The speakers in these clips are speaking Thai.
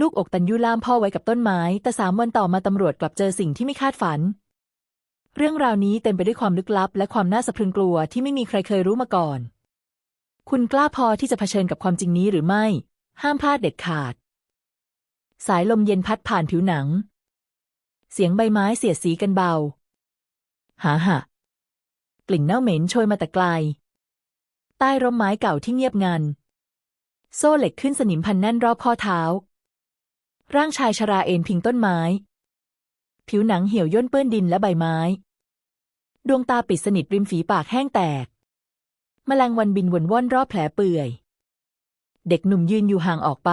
ลูกอกตันยุล่ามพ่อไว้กับต้นไม้ แต่สามวันต่อมาตำรวจกลับเจอสิ่งที่ไม่คาดฝัน เรื่องราวนี้เต็มไปด้วยความลึกลับ และความน่าสะพรึงกลัวที่ไม่มีใครเคยรู้มาก่อน คุณกล้าพอที่จะเผชิญกับความจริงนี้หรือไม่ ห้ามพลาดเด็ดขาด สายลมเย็นพัดผ่านผิวหนัง เสียงใบไม้เสียดสีกันเบา หาหะกลิ่นเน่าเหม็นโชยมาแต่ไกล ใต้ร่มไม้เก่าที่เงียบงัน โซ่เหล็กขึ้นสนิมพันแน่นรอบข้อเท้า ร่างชายชราเอนพิงต้นไม้ ผิวหนังเหี่ยวย่นเปื้อนดินและใบไม้ ดวงตาปิดสนิทริมฝีปากแห้งแตก แมลงวันบินวนว่อนรอบแผลเปื่อย เด็กหนุ่มยืนอยู่ห่างออกไป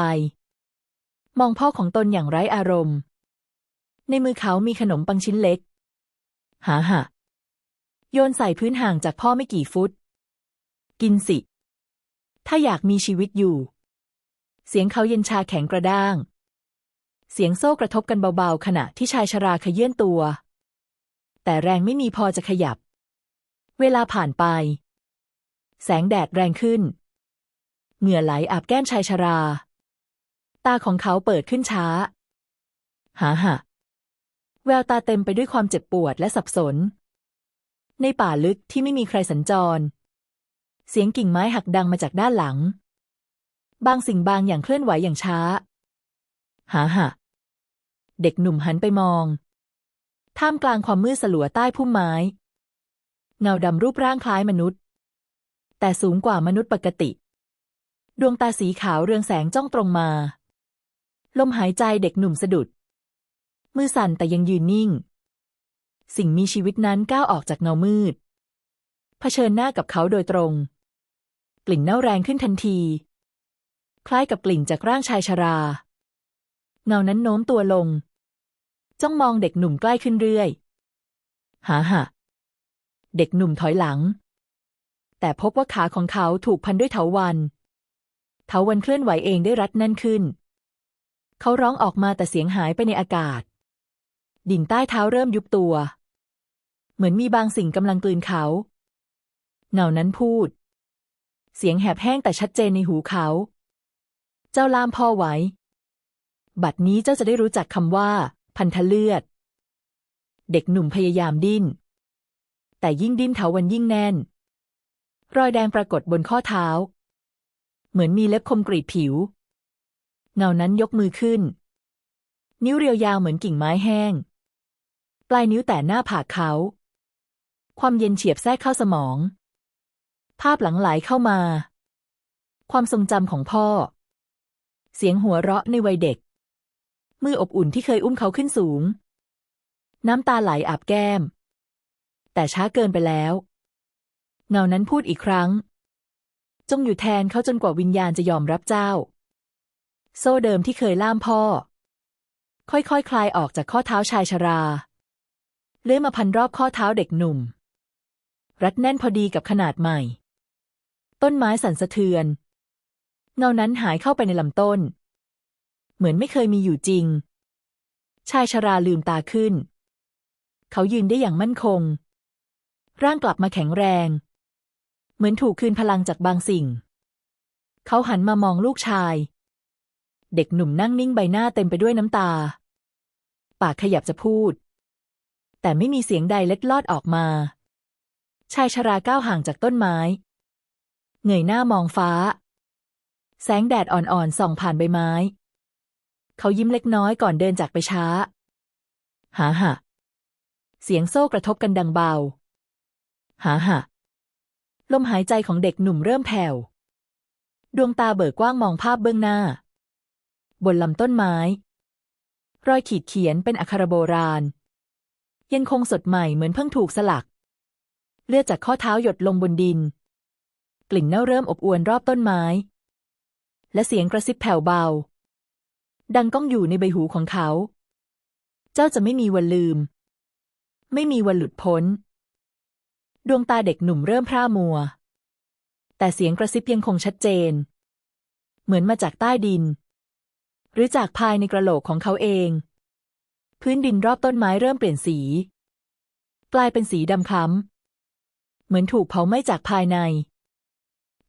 มองพ่อของตนอย่างไร้อารมณ์ ในมือเขามีขนมปังชิ้นเล็ก หาหะโยนใส่พื้นห่างจากพ่อไม่กี่ฟุต กินสิ ถ้าอยากมีชีวิตอยู่ เสียงเขาเย็นชาแข็งกระด้าง เสียงโซ่กระทบกันเบาๆ ขณะที่ชายชราขยื่นตัว แต่แรงไม่มีพอจะขยับ เวลาผ่านไป แสงแดดแรงขึ้น เหงื่อไหลอาบแก้มชายชรา ตาของเขาเปิดขึ้นช้า หาหะแววตาเต็มไปด้วยความเจ็บปวดและสับสน ในป่าลึกที่ไม่มีใครสัญจร เสียงกิ่งไม้หักดังมาจากด้านหลัง บางสิ่งบางอย่างเคลื่อนไหวอย่างช้า หาหะเด็กหนุ่มหันไปมอง ท่ามกลางความมืดสลัวใต้พุ่มไม้ เงาดำรูปร่างคล้ายมนุษย์ แต่สูงกว่ามนุษย์ปกติ ดวงตาสีขาวเรืองแสงจ้องตรงมา ลมหายใจเด็กหนุ่มสะดุด มือสั่นแต่ยังยืนนิ่ง สิ่งมีชีวิตนั้นก้าวออกจากเงามืด เผชิญหน้ากับเขาโดยตรง กลิ่นเน่าแรงขึ้นทันที คล้ายกับกลิ่นจากร่างชายชรา เงานั้นโน้มตัวลง จ้องมองเด็กหนุ่มใกล้ขึ้นเรื่อยหาหะเด็กหนุ่มถอยหลัง แต่พบว่าขาของเขาถูกพันด้วยเถาวันเถาวันเคลื่อนไหวเองได้รัดแน่นขึ้น เขาร้องออกมาแต่เสียงหายไปในอากาศ ดิ่งใต้เท้าเริ่มยุบตัว เหมือนมีบางสิ่งกำลังกลืนเขาเงานั้นพูด เสียงแหบแห้งแต่ชัดเจนในหูเขา เจ้าล่ามพ่อไว้ บัดนี้เจ้าจะได้รู้จักคำว่า พันธเลือด เด็กหนุ่มพยายามดิ้น แต่ยิ่งดิ้นเถาวันยิ่งแน่น รอยแดงปรากฏบนข้อเท้า เหมือนมีเล็บคมกรีดผิว เงานั้นยกมือขึ้น นิ้วเรียวยาวเหมือนกิ่งไม้แห้ง ปลายนิ้วแต่หน้าผากเขา ความเย็นเฉียบแทรกเข้าสมอง ภาพหลังไหลเข้ามา ความทรงจำของพ่อเสียงหัวเราะในวัยเด็ก มืออบอุ่นที่เคยอุ้มเขาขึ้นสูง น้ำตาไหลอาบแก้ม แต่ช้าเกินไปแล้ว เงานั้นพูดอีกครั้ง จงอยู่แทนเขาจนกว่าวิญญาณจะยอมรับเจ้า โซ่เดิมที่เคยล่ามพ่อ ค่อยๆคคลายออกจากข้อเท้าชายชรา เลื่อยมาพันรอบข้อเท้าเด็กหนุ่ม รัดแน่นพอดีกับขนาดใหม่ ต้นไม้สั่นสะเทือน เงานั้นหายเข้าไปในลำต้น เหมือนไม่เคยมีอยู่จริง ชายชราลืมตาขึ้น เขายืนได้อย่างมั่นคง ร่างกลับมาแข็งแรง เหมือนถูกคืนพลังจากบางสิ่ง เขาหันมามองลูกชาย เด็กหนุ่มนั่งนิ่งใบหน้าเต็มไปด้วยน้ำตา ปากขยับจะพูด แต่ไม่มีเสียงใดเล็ดลอดออกมา ชายชราก้าวห่างจากต้นไม้ เงยหน้ามองฟ้า แสงแดดอ่อนๆส่องผ่านใบไม้ เขายิ้มเล็กน้อยก่อนเดินจากไปช้าหาหะเสียงโซ่กระทบกันดังเบาหาหะลมหายใจของเด็กหนุ่มเริ่มแผ่ว ดวงตาเบิกกว้างมองภาพเบื้องหน้า บนลำต้นไม้ รอยขีดเขียนเป็นอักขระโบราณ ยังคงสดใหม่เหมือนเพิ่งถูกสลัก เลือดจากข้อเท้าหยดลงบนดิน กลิ่นเน่าเริ่มอบอวนรอบต้นไม้ และเสียงกระซิบแผ่วเบา ดังก้องอยู่ในใบหูของเขา เจ้าจะไม่มีวันลืม ไม่มีวันหลุดพ้น ดวงตาเด็กหนุ่มเริ่มพร่ามัว แต่เสียงกระซิบยังคงชัดเจน เหมือนมาจากใต้ดิน หรือจากภายในกระโหลกของเขาเอง พื้นดินรอบต้นไม้เริ่มเปลี่ยนสี กลายเป็นสีดำคล้ำเหมือนถูกเผาไหม้จากภายใน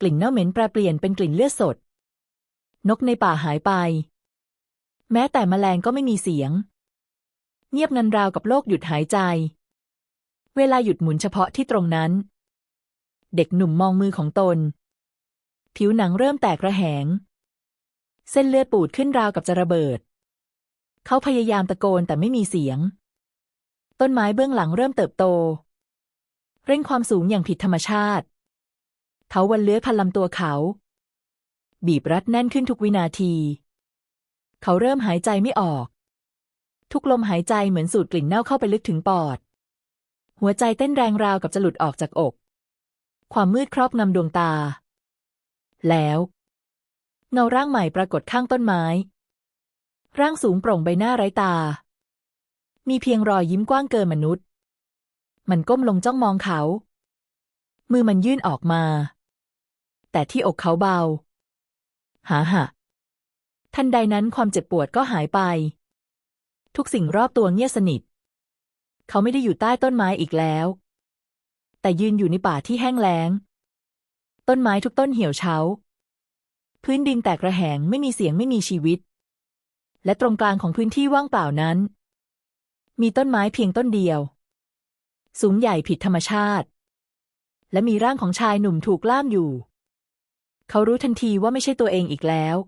กลิ่นเน่าเหม็นแปรเปลี่ยนเป็นกลิ่นเลือดสดนกในป่าหายไป แม้แต่แมลงก็ไม่มีเสียง เงียบงันราวกับโลกหยุดหายใจ เวลาหยุดหมุนเฉพาะที่ตรงนั้น เด็กหนุ่มมองมือของตน ผิวหนังเริ่มแตกระแหง เส้นเลือดปูดขึ้นราวกับจะระเบิด เขาพยายามตะโกนแต่ไม่มีเสียง ต้นไม้เบื้องหลังเริ่มเติบโต เร่งความสูงอย่างผิดธรรมชาติเถาวันเลื้อยพันลำตัวเขา บีบรัดแน่นขึ้นทุกวินาที เขาเริ่มหายใจไม่ออก ทุกลมหายใจเหมือนสูดกลิ่นเน่าเข้าไปลึกถึงปอด หัวใจเต้นแรงราวกับจะหลุดออกจากอก ความมืดครอบงำดวงตา แล้ว เงาร่างใหม่ปรากฏข้างต้นไม้ ร่างสูงโปร่งใบหน้าไร้ตา มีเพียงรอยยิ้มกว้างเกินมนุษย์ มันก้มลงจ้องมองเขา มือมันยื่นออกมา แต่ที่อกเขาเบาหาหะ ทันใดนั้นความเจ็บปวดก็หายไป ทุกสิ่งรอบตัวเงียบสนิท เขาไม่ได้อยู่ใต้ต้นไม้อีกแล้ว แต่ยืนอยู่ในป่าที่แห้งแล้ง ต้นไม้ทุกต้นเหี่ยวเฉาพื้นดินแตกระแหงไม่มีเสียงไม่มีชีวิต และตรงกลางของพื้นที่ว่างเปล่านั้น มีต้นไม้เพียงต้นเดียว สูงใหญ่ผิดธรรมชาติ และมีร่างของชายหนุ่มถูกล่ามอยู่ เขารู้ทันทีว่าไม่ใช่ตัวเองอีกแล้ว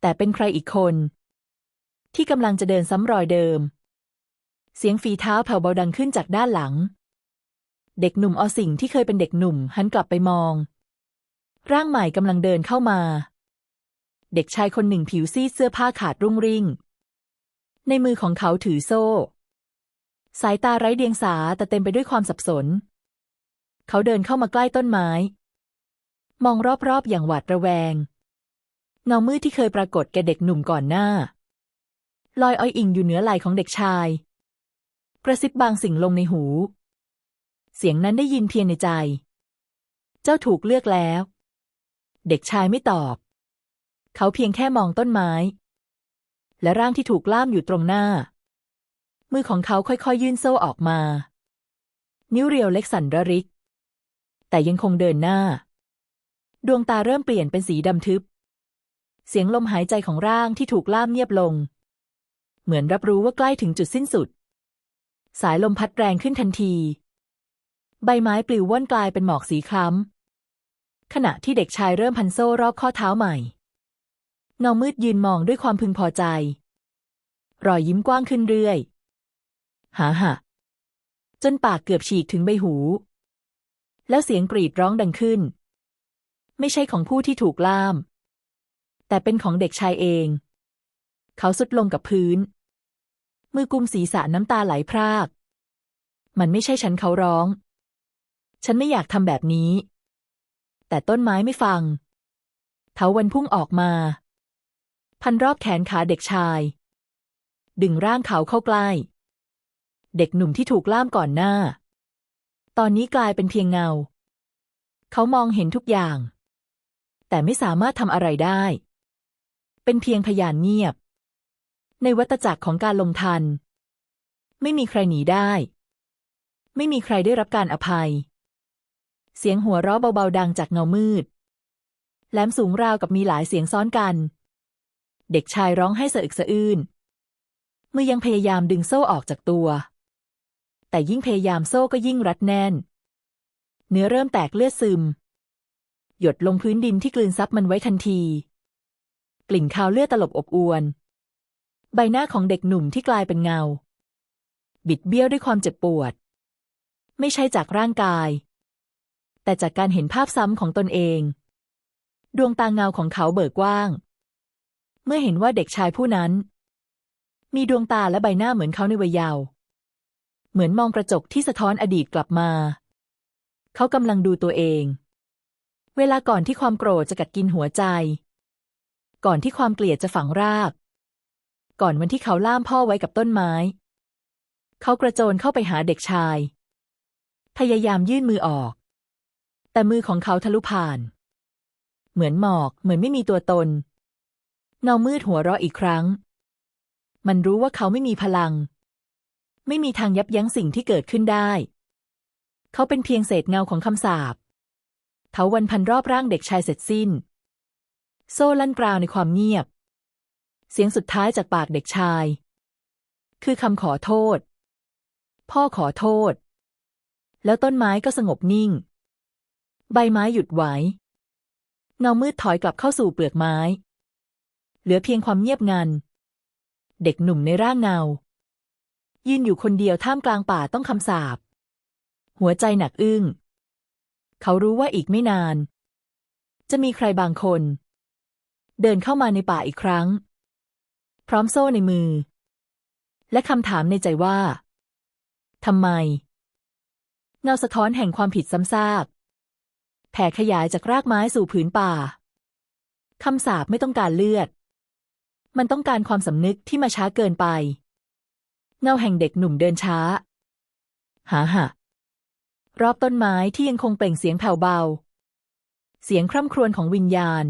แต่เป็นใครอีกคน ที่กำลังจะเดินซ้ำรอยเดิม เสียงฝีเท้าแผ่วเบาดังขึ้นจากด้านหลัง เด็กหนุ่มอสิ่งที่เคยเป็นเด็กหนุ่มหันกลับไปมอง ร่างใหม่กำลังเดินเข้ามา เด็กชายคนหนึ่งผิวซีดเสื้อผ้าขาดรุ่งริ่ง ในมือของเขาถือโซ่ สายตาไร้เดียงสาแต่เต็มไปด้วยความสับสน เขาเดินเข้ามาใกล้ต้นไม้ มองรอบๆอย่างหวาดระแวง เงามืดที่เคยปรากฏแก่เด็กหนุ่มก่อนหน้า ลอยอ้อยอิงอยู่เหนือไหล่ของเด็กชาย กระซิบบางสิ่งลงในหู เสียงนั้นได้ยินเพียงในใจ เจ้าถูกเลือกแล้ว เด็กชายไม่ตอบ เขาเพียงแค่มองต้นไม้ และร่างที่ถูกล่ามอยู่ตรงหน้า มือของเขาค่อยๆยื่นโซ่ออกมา นิ้วเรียวเล็กสั่นระริก แต่ยังคงเดินหน้า ดวงตาเริ่มเปลี่ยนเป็นสีดำทึบ เสียงลมหายใจของร่างที่ถูกล่ามเงียบลง เหมือนรับรู้ว่าใกล้ถึงจุดสิ้นสุด สายลมพัดแรงขึ้นทันที ใบไม้ปลิวว่อนกลายเป็นหมอกสีคล้ำ ขณะที่เด็กชายเริ่มพันโซ่รอบข้อเท้าใหม่เงามืดยืนมองด้วยความพึงพอใจ รอยยิ้มกว้างขึ้นเรื่อย หาหะจนปากเกือบฉีกถึงใบหู แล้วเสียงกรีดร้องดังขึ้น ไม่ใช่ของผู้ที่ถูกล่าม แต่เป็นของเด็กชายเอง เขาสุดลงกับพื้น มือกุมศีรษะน้ำตาไหลพราก มันไม่ใช่ฉันเขาร้อง ฉันไม่อยากทำแบบนี้ แต่ต้นไม้ไม่ฟังเถาวันพุ่งออกมา พันรอบแขนขาเด็กชาย ดึงร่างเขาเข้าใกล้ เด็กหนุ่มที่ถูกล่ามก่อนหน้า ตอนนี้กลายเป็นเพียงเงา เขามองเห็นทุกอย่างแต่ไม่สามารถทำอะไรได้ เป็นเพียงพยานเงียบ ในวัตจักรของการลงทัน ไม่มีใครหนีได้ ไม่มีใครได้รับการอภัย เสียงหัวเราะเบาๆดังจากเงามืดแหลมสูงราวกับมีหลายเสียงซ้อนกัน เด็กชายร้องให้สะอึกสะอื้นมือยังพยายามดึงโซ่ออกจากตัว แต่ยิ่งพยายามโซ่ก็ยิ่งรัดแน่น เนื้อเริ่มแตกเลือดซึม หยดลงพื้นดินที่กลืนซับมันไว้ทันที กลิ่นคาวเลือดตลบอบอวน ใบหน้าของเด็กหนุ่มที่กลายเป็นเงา บิดเบี้ยวด้วยความเจ็บปวด ไม่ใช่จากร่างกาย แต่จากการเห็นภาพซ้ำของตนเอง ดวงตาเงาของเขาเบิกกว้าง เมื่อเห็นว่าเด็กชายผู้นั้น มีดวงตาและใบหน้าเหมือนเขาในวัยเยาว์เหมือนมองกระจกที่สะท้อนอดีตกลับมา เขากำลังดูตัวเองเวลาก่อนที่ความโกรธจะกัดกินหัวใจ ก่อนที่ความเกลียดจะฝังราก ก่อนวันที่เขาล่ามพ่อไว้กับต้นไม้ เขากระโจนเข้าไปหาเด็กชาย พยายามยื่นมือออก แต่มือของเขาทะลุผ่าน เหมือนหมอกเหมือนไม่มีตัวตนเงามืดหัวเราะอีกครั้ง มันรู้ว่าเขาไม่มีพลัง ไม่มีทางยับยั้งสิ่งที่เกิดขึ้นได้ เขาเป็นเพียงเศษเงาของคำสาปเถาวันพันรอบร่างเด็กชายเสร็จสิ้น โซ่ลั่นกราวในความเงียบ เสียงสุดท้ายจากปากเด็กชาย คือคำขอโทษ พ่อขอโทษ แล้วต้นไม้ก็สงบนิ่ง ใบไม้หยุดไหวเงามืดถอยกลับเข้าสู่เปลือกไม้ เหลือเพียงความเงียบงัน เด็กหนุ่มในร่างเงา ยืนอยู่คนเดียวท่ามกลางป่าต้องคำสาปหัวใจหนักอึ้ง เขารู้ว่าอีกไม่นาน จะมีใครบางคน เดินเข้ามาในป่าอีกครั้ง พร้อมโซ่ในมือ และคำถามในใจว่าทำไม เงาสะท้อนแห่งความผิดซ้ำซากแผ่ขยายจากรากไม้สู่ผืนป่าคำสาปไม่ต้องการเลือด มันต้องการความสำนึกที่มาช้าเกินไป เงาแห่งเด็กหนุ่มเดินช้า หาหะรอบต้นไม้ที่ยังคงเปล่งเสียงแผ่วเบา เสียงคร่ำครวญของวิญญาณ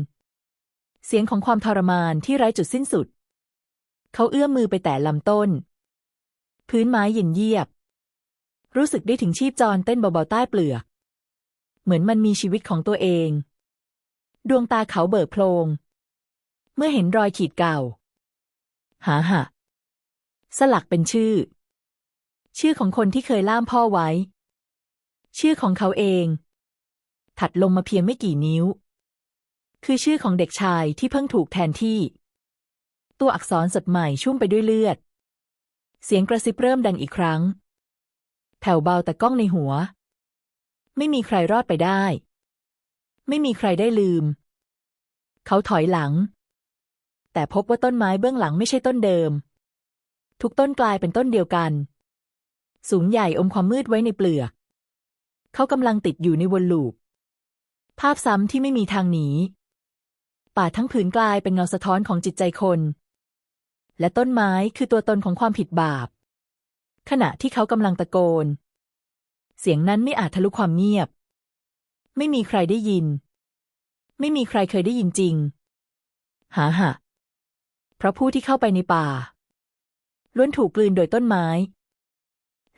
เสียงของความทรมานที่ไร้จุดสิ้นสุด เขาเอื้อมมือไปแตะลำต้น พื้นไม้เย็นเยียบ รู้สึกได้ถึงชีพจรเต้นเบาๆใต้เปลือก เหมือนมันมีชีวิตของตัวเอง ดวงตาเขาเบิกโพลง เมื่อเห็นรอยขีดเก่า หาหะ สลักเป็นชื่อ ชื่อของคนที่เคยล่ามพ่อไว้ ชื่อของเขาเอง ถัดลงมาเพียงไม่กี่นิ้ว คือชื่อของเด็กชายที่เพิ่งถูกแทนที่ ตัวอักษรสดใหม่ชุ่มไปด้วยเลือด เสียงกระซิบเริ่มดังอีกครั้ง แผ่วเบาแต่ก้องในหัว ไม่มีใครรอดไปได้ ไม่มีใครได้ลืม เขาถอยหลัง แต่พบว่าต้นไม้เบื้องหลังไม่ใช่ต้นเดิม ทุกต้นกลายเป็นต้นเดียวกัน สูงใหญ่อมความมืดไว้ในเปลือก เขากำลังติดอยู่ในวนลูปภาพซ้ำที่ไม่มีทางหนี ป่าทั้งผืนกลายเป็นเงาสะท้อนของจิตใจคน และต้นไม้คือตัวตนของความผิดบาป ขณะที่เขากำลังตะโกน เสียงนั้นไม่อาจทะลุความเงียบ ไม่มีใครได้ยิน ไม่มีใครเคยได้ยินจริง หาหะเพราะผู้ที่เข้าไปในป่า ล้วนถูกกลืนโดยต้นไม้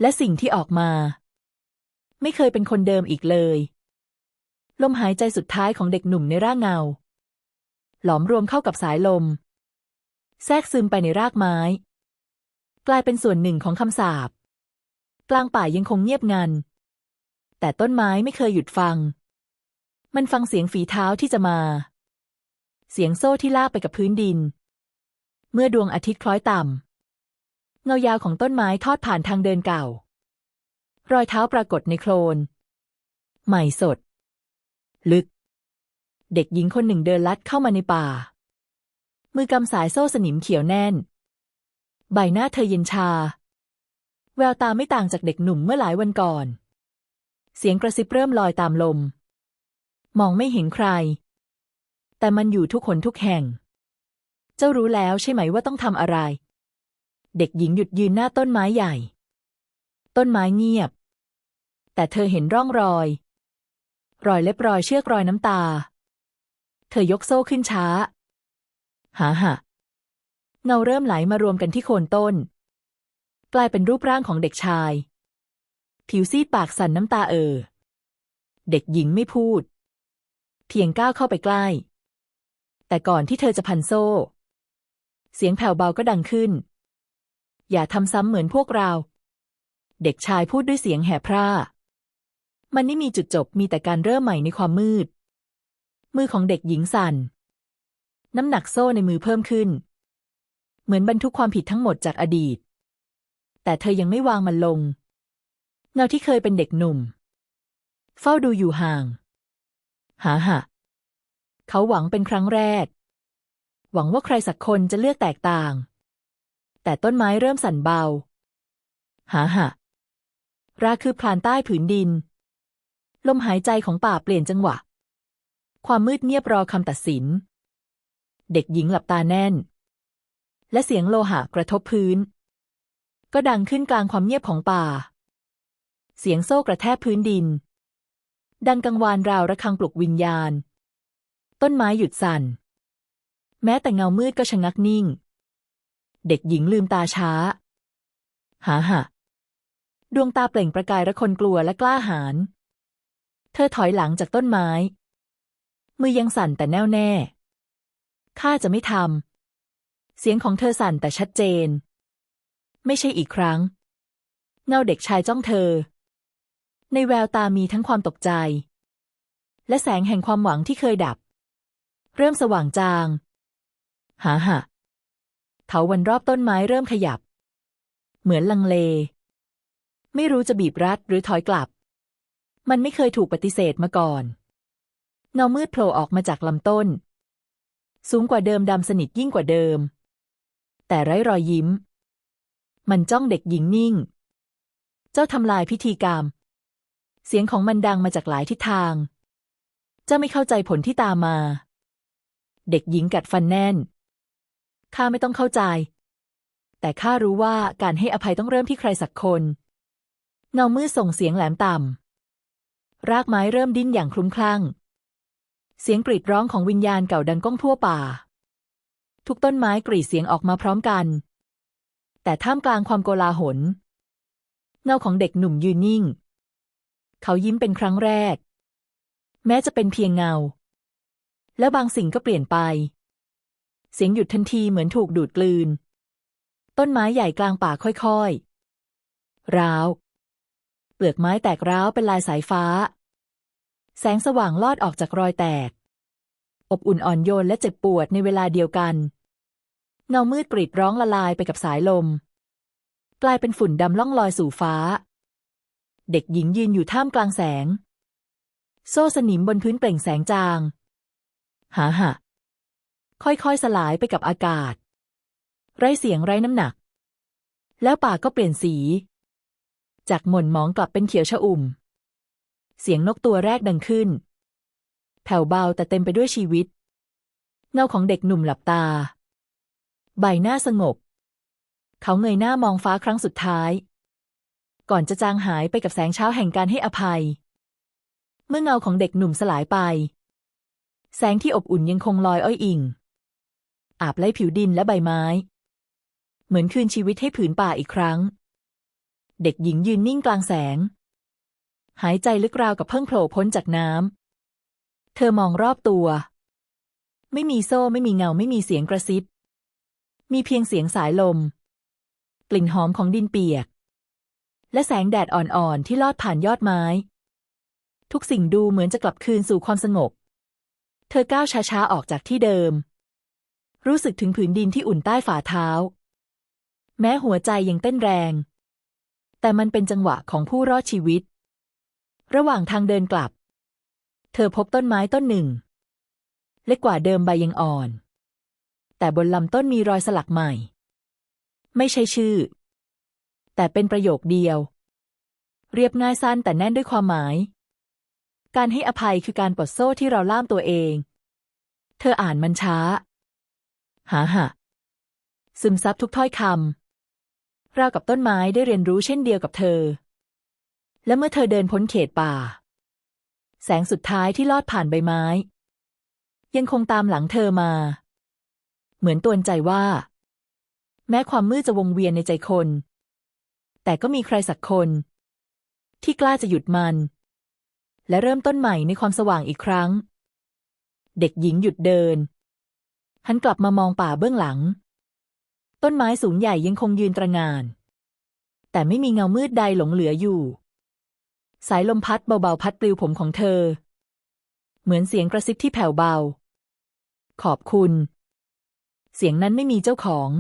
และสิ่งที่ออกมา ไม่เคยเป็นคนเดิมอีกเลย ลมหายใจสุดท้ายของเด็กหนุ่มในร่างเงา หลอมรวมเข้ากับสายลม แทรกซึมไปในรากไม้ กลายเป็นส่วนหนึ่งของคำสาปกลางป่ายังคงเงียบงัน แต่ต้นไม้ไม่เคยหยุดฟัง มันฟังเสียงฝีเท้าที่จะมา เสียงโซ่ที่ลากไปกับพื้นดิน เมื่อดวงอาทิตย์คล้อยต่ำเงายาวของต้นไม้ทอดผ่านทางเดินเก่า รอยเท้าปรากฏในโคลน ใหม่สด ลึก เด็กหญิงคนหนึ่งเดินลัดเข้ามาในป่า มือกำสายโซ่สนิมเขียวแน่น ใบหน้าเธอเย็นชา แววตาไม่ต่างจากเด็กหนุ่มเมื่อหลายวันก่อน เสียงกระซิบเริ่มลอยตามลม มองไม่เห็นใคร แต่มันอยู่ทุกคนทุกแห่ง เจ้ารู้แล้วใช่ไหมว่าต้องทำอะไร เด็กหญิงหยุดยืนหน้าต้นไม้ใหญ่ ต้นไม้เงียบ แต่เธอเห็นร่องรอย รอยเล็บรอยเชือกรอยน้ำตา เธอยกโซ่ขึ้นช้า หาหะเงาเริ่มไหลมารวมกันที่โคนต้น กลายเป็นรูปร่างของเด็กชาย ผิวซีดปากสั่นน้ำตาเออ เด็กหญิงไม่พูด เพียงก้าวเข้าไปใกล้ แต่ก่อนที่เธอจะพันโซ่ เสียงแผ่วเบาก็ดังขึ้น อย่าทำซ้ำเหมือนพวกเรา เด็กชายพูดด้วยเสียงแหบพร่า มันไม่มีจุดจบมีแต่การเริ่มใหม่ในความมืด มือของเด็กหญิงสั่น น้ำหนักโซ่ในมือเพิ่มขึ้น เหมือนบรรทุกความผิดทั้งหมดจากอดีต แต่เธอยังไม่วางมันลง เงาที่เคยเป็นเด็กหนุ่ม เฝ้าดูอยู่ห่าง หาหะเขาหวังเป็นครั้งแรก หวังว่าใครสักคนจะเลือกแตกต่าง แต่ต้นไม้เริ่มสั่นเบา หาหะราคือพลานใต้ผืนดิน ลมหายใจของป่าเปลี่ยนจังหวะ ความมืดเงียบรอคำตัดสิน เด็กหญิงหลับตาแน่น และเสียงโลหะกระทบพื้น ก็ดังขึ้นกลางความเงียบของป่า เสียงโซ่กระแทกพื้นดิน ดังกังวานราวระฆังปลุกวิญญาณ ต้นไม้หยุดสั่น แม้แต่เงามืดก็ชะงักนิ่ง เด็กหญิงลืมตาช้า หาหะดวงตาเปล่งประกายระคนกลัวและกล้าหาญเธอถอยหลังจากต้นไม้ มือยังสั่นแต่แน่วแน่ ข้าจะไม่ทำ เสียงของเธอสั่นแต่ชัดเจน ไม่ใช่อีกครั้ง เงาเด็กชายจ้องเธอ ในแววตามีทั้งความตกใจ และแสงแห่งความหวังที่เคยดับ เริ่มสว่างจาง หาหะเถาวันรอบต้นไม้เริ่มขยับ เหมือนลังเล ไม่รู้จะบีบรัดหรือถอยกลับ มันไม่เคยถูกปฏิเสธมาก่อน เงามืดโผล่ออกมาจากลำต้น สูงกว่าเดิมดำสนิทยิ่งกว่าเดิม แต่ไร้รอยยิ้ม มันจ้องเด็กหญิงนิ่ง เจ้าทำลายพิธีกรรม เสียงของมันดังมาจากหลายทิศทาง เจ้าไม่เข้าใจผลที่ตามมา เด็กหญิงกัดฟันแน่น ข้าไม่ต้องเข้าใจ แต่ข้ารู้ว่าการให้อภัยต้องเริ่มที่ใครสักคน เงามืดส่งเสียงแหลมต่ำรากไม้เริ่มดิ้นอย่างคลุ้มคลั่ง เสียงกรีดร้องของวิญญาณเก่าดังก้องทั่วป่า ทุกต้นไม้กรีดเสียงออกมาพร้อมกัน แต่ท่ามกลางความโกลาหล เงาของเด็กหนุ่มยืนนิ่ง เขายิ้มเป็นครั้งแรก แม้จะเป็นเพียงเงา แล้วบางสิ่งก็เปลี่ยนไป เสียงหยุดทันทีเหมือนถูกดูดกลืน ต้นไม้ใหญ่กลางป่าค่อยๆ ร้าว เปลือกไม้แตกร้าวเป็นลายสายฟ้า แสงสว่างลอดออกจากรอยแตก อบอุ่นอ่อนโยนและเจ็บปวดในเวลาเดียวกัน เงามืดกรีดร้องละลายไปกับสายลม กลายเป็นฝุ่นดำล่องลอยสู่ฟ้า เด็กหญิงยืนอยู่ท่ามกลางแสง โซ่สนิมบนพื้นเปล่งแสงจาง หาหะค่อยๆสลายไปกับอากาศ ไร้เสียงไร้น้ำหนัก แล้วป่าก็เปลี่ยนสี จากหม่นหมองกลับเป็นเขียวชอุ่ม เสียงนกตัวแรกดังขึ้น แผ่วเบาแต่เต็มไปด้วยชีวิต เงาของเด็กหนุ่มหลับตา ใบหน้าสงบ เขาเงยหน้ามองฟ้าครั้งสุดท้าย ก่อนจะจางหายไปกับแสงเช้าแห่งการให้อภัย เมื่อเงาของเด็กหนุ่มสลายไป แสงที่อบอุ่นยังคงลอยอ้อยอิง อาบไล่ผิวดินและใบไม้ เหมือนคืนชีวิตให้ผืนป่าอีกครั้งเด็กหญิงยืนนิ่งกลางแสง หายใจลึกราวกับเพิ่งโผล่พ้นจากน้ำ เธอมองรอบตัว ไม่มีโซ่ไม่มีเงาไม่มีเสียงกระซิบ มีเพียงเสียงสายลม กลิ่นหอมของดินเปียก และแสงแดดอ่อนๆ ที่ลอดผ่านยอดไม้ ทุกสิ่งดูเหมือนจะกลับคืนสู่ความสงบ เธอก้าวช้าๆ ออกจากที่เดิม รู้สึกถึงผืนดินที่อุ่นใต้ฝ่าเท้า แม้หัวใจยังเต้นแรง แต่มันเป็นจังหวะของผู้รอดชีวิต ระหว่างทางเดินกลับ เธอพบต้นไม้ต้นหนึ่ง เล็กกว่าเดิมใบยังอ่อน แต่บนลำต้นมีรอยสลักใหม่ ไม่ใช่ชื่อ แต่เป็นประโยคเดียว เรียบง่ายสั้นแต่แน่นด้วยความหมาย การให้อภัยคือการปลดโซ่ที่เราล่ามตัวเอง เธออ่านมันช้า หาหะ ซึมซับทุกถ้อยคำราวกับต้นไม้ได้เรียนรู้เช่นเดียวกับเธอ และเมื่อเธอเดินพ้นเขตป่า แสงสุดท้ายที่ลอดผ่านใบไม้ ยังคงตามหลังเธอมา เหมือนตวนใจว่า แม้ความมืดจะวงเวียนในใจคน แต่ก็มีใครสักคน ที่กล้าจะหยุดมัน และเริ่มต้นใหม่ในความสว่างอีกครั้ง เด็กหญิงหยุดเดิน หันกลับมามองป่าเบื้องหลัง ต้นไม้สูงใหญ่ยังคงยืนตระงาน แต่ไม่มีเงามืดใดหลงเหลืออยู่ สายลมพัดเบาๆ พัดปลิวผมของเธอ เหมือนเสียงกระซิบที่แผ่วเบา ขอบคุณ เสียงนั้นไม่มีเจ้าของ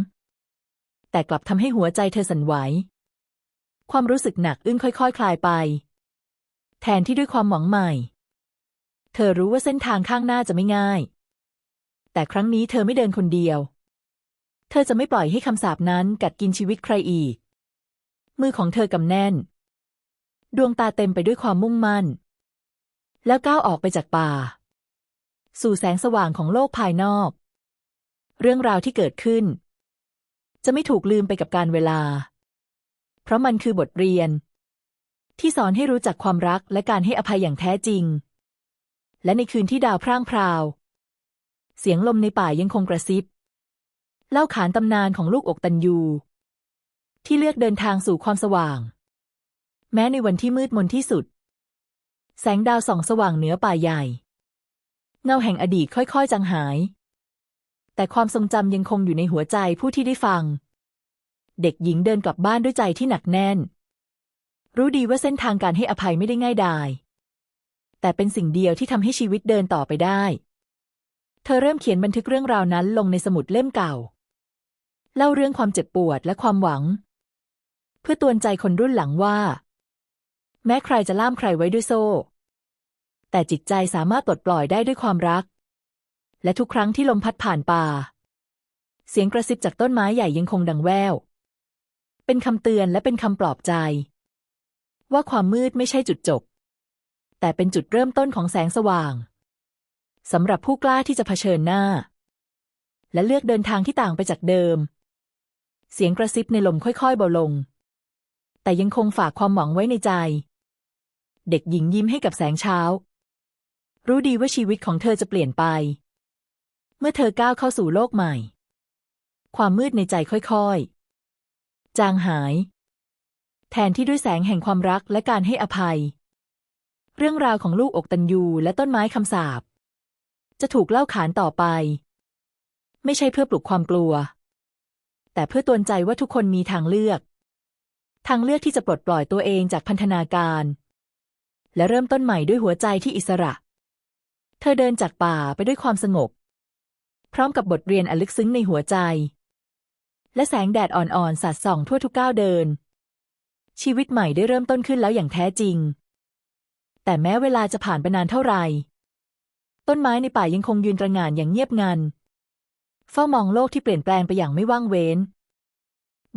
แต่กลับทำให้หัวใจเธอสั่นไหว ความรู้สึกหนักอึ้งค่อยๆคคลายไป แทนที่ด้วยความหวังใหม่ เธอรู้ว่าเส้นทางข้างหน้าจะไม่ง่าย แต่ครั้งนี้เธอไม่เดินคนเดียว เธอจะไม่ปล่อยให้คำสาปนั้นกัดกินชีวิตใครอีก มือของเธอกำแน่น ดวงตาเต็มไปด้วยความมุ่งมั่น แล้วก้าวออกไปจากป่า สู่แสงสว่างของโลกภายนอก เรื่องราวที่เกิดขึ้น จะไม่ถูกลืมไปกับการเวลา เพราะมันคือบทเรียน ที่สอนให้รู้จักความรักและการให้อภัยอย่างแท้จริง และในคืนที่ดาวพร่างพราว เสียงลมในป่ายังคงกระซิบ เล่าขานตำนานของลูกอกตันยู ที่เลือกเดินทางสู่ความสว่าง แม้ในวันที่มืดมนที่สุด แสงดาวส่องสว่างเหนือป่าใหญ่ เงาแห่งอดีตค่อยๆ จางหาย แต่ความทรงจำยังคงอยู่ในหัวใจผู้ที่ได้ฟัง เด็กหญิงเดินกลับบ้านด้วยใจที่หนักแน่น รู้ดีว่าเส้นทางการให้อภัยไม่ได้ง่ายดาย แต่เป็นสิ่งเดียวที่ทำให้ชีวิตเดินต่อไปได้ เธอเริ่มเขียนบันทึกเรื่องราวนั้นลงในสมุดเล่มเก่า เล่าเรื่องความเจ็บปวดและความหวัง เพื่อตือนใจคนรุ่นหลังว่า แม้ใครจะล่ามใครไว้ด้วยโซ่ แต่จิตใจสามารถปลดปล่อยได้ด้วยความรัก และทุกครั้งที่ลมพัดผ่านป่า เสียงกระซิบจากต้นไม้ใหญ่ยังคงดังแว่ว เป็นคำเตือนและเป็นคำปลอบใจ ว่าความมืดไม่ใช่จุดจบ แต่เป็นจุดเริ่มต้นของแสงสว่างสำหรับผู้กล้าที่จะเผชิญหน้า และเลือกเดินทางที่ต่างไปจากเดิม เสียงกระซิบในลมค่อยๆเบาลง แต่ยังคงฝากความหวังไว้ในใจ เด็กหญิงยิ้มให้กับแสงเช้า รู้ดีว่าชีวิตของเธอจะเปลี่ยนไป เมื่อเธอก้าวเข้าสู่โลกใหม่ ความมืดในใจค่อยๆ จางหาย แทนที่ด้วยแสงแห่งความรักและการให้อภัย เรื่องราวของลูกอกตันยูและต้นไม้คำสาปจะถูกเล่าขานต่อไป ไม่ใช่เพื่อปลุกความกลัว แต่เพื่อตือนใจว่าทุกคนมีทางเลือกทางเลือกที่จะปลดปล่อยตัวเองจากพันธนาการ และเริ่มต้นใหม่ด้วยหัวใจที่อิสระ เธอเดินจากป่าไปด้วยความสงบ พร้อมกับบทเรียนอันลึกซึ้งในหัวใจ และแสงแดดอ่อนๆสาดส่องทั่วทุกก้าวเดิน ชีวิตใหม่ได้เริ่มต้นขึ้นแล้วอย่างแท้จริง แต่แม้เวลาจะผ่านไปนานเท่าไหร่ต้นไม้ในป่ายังคงยืนตระหง่านอย่างเงียบงัน เฝ้ามองโลกที่เปลี่ยนแปลงไปอย่างไม่ว่างเว้น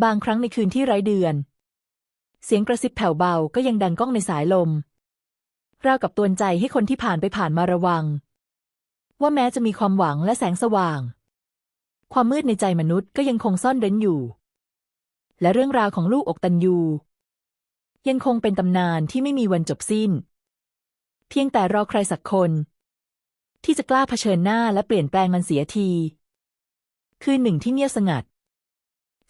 บางครั้งในคืนที่ไร้เดือน เสียงกระซิบแผ่วเบาก็ยังดังก้องในสายลม ราวกับตวนใจให้คนที่ผ่านไปผ่านมาระวัง ว่าแม้จะมีความหวังและแสงสว่าง ความมืดในใจมนุษย์ก็ยังคงซ่อนเร้นอยู่ และเรื่องราวของลูกอกตันยู ยังคงเป็นตำนานที่ไม่มีวันจบสิ้น เพียงแต่รอใครสักคน ที่จะกล้าเผชิญหน้าและเปลี่ยนแปลงมันเสียที คืนหนึ่งที่เงียบสงัด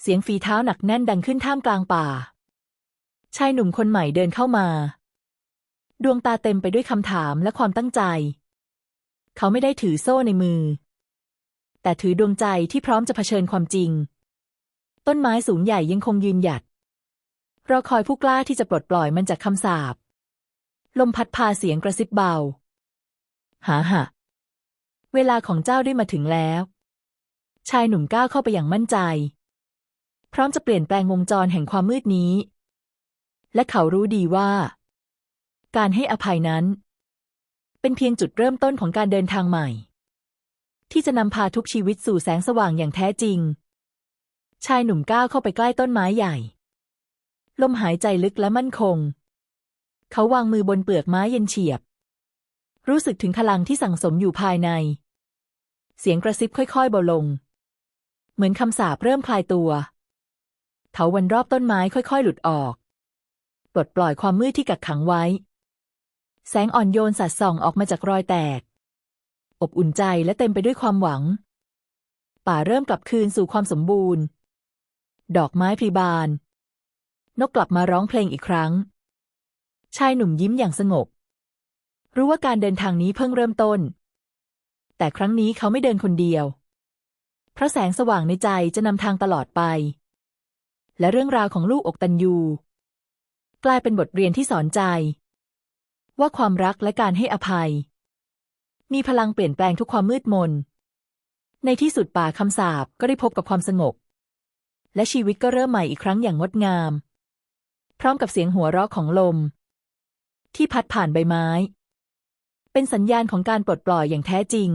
เสียงฝีเท้าหนักแน่นดังขึ้นท่ามกลางป่าชายหนุ่มคนใหม่เดินเข้ามา ดวงตาเต็มไปด้วยคำถามและความตั้งใจ เขาไม่ได้ถือโซ่ในมือ แต่ถือดวงใจที่พร้อมจะเผชิญความจริง ต้นไม้สูงใหญ่ยังคงยืนหยัด รอคอยผู้กล้าที่จะปลดปล่อยมันจากคำสาป ลมพัดพาเสียงกระซิบเบา หาหะเวลาของเจ้าได้มาถึงแล้ว ชายหนุ่มก้าวเข้าไปอย่างมั่นใจ พร้อมจะเปลี่ยนแปลงวงจรแห่งความมืดนี้ และเขารู้ดีว่า การให้อภัยนั้น เป็นเพียงจุดเริ่มต้นของการเดินทางใหม่ ที่จะนำพาทุกชีวิตสู่แสงสว่างอย่างแท้จริง ชายหนุ่มก้าวเข้าไปใกล้ต้นไม้ใหญ่ ลมหายใจลึกและมั่นคง เขาวางมือบนเปลือกไม้เย็นเฉียบ รู้สึกถึงพลังที่สั่งสมอยู่ภายใน เสียงกระซิบค่อยๆเบาลง เหมือนคำสาปเริ่มคลายตัวเถาวันรอบต้นไม้ค่อยๆ หลุดออก ปลดปล่อยความมืดที่กักขังไว้ แสงอ่อนโยนสัดส่องออกมาจากรอยแตก อบอุ่นใจและเต็มไปด้วยความหวัง ป่าเริ่มกลับคืนสู่ความสมบูรณ์ ดอกไม้พลีบาน นกกลับมาร้องเพลงอีกครั้ง ชายหนุ่มยิ้มอย่างสงบ รู้ว่าการเดินทางนี้เพิ่งเริ่มต้น แต่ครั้งนี้เขาไม่เดินคนเดียว เพราะแสงสว่างในใจจะนำทางตลอดไป และเรื่องราวของลูกอกตันยู กลายเป็นบทเรียนที่สอนใจ ว่าความรักและการให้อภัย มีพลังเปลี่ยนแปลงทุกความมืดมน ในที่สุดป่าคำสาบก็ได้พบกับความสงบ และชีวิตก็เริ่มใหม่อีกครั้งอย่างงดงาม พร้อมกับเสียงหัวเราะของลม ที่พัดผ่านใบไม้ เป็นสัญญาณของการปลดปล่อยอย่างแท้จริง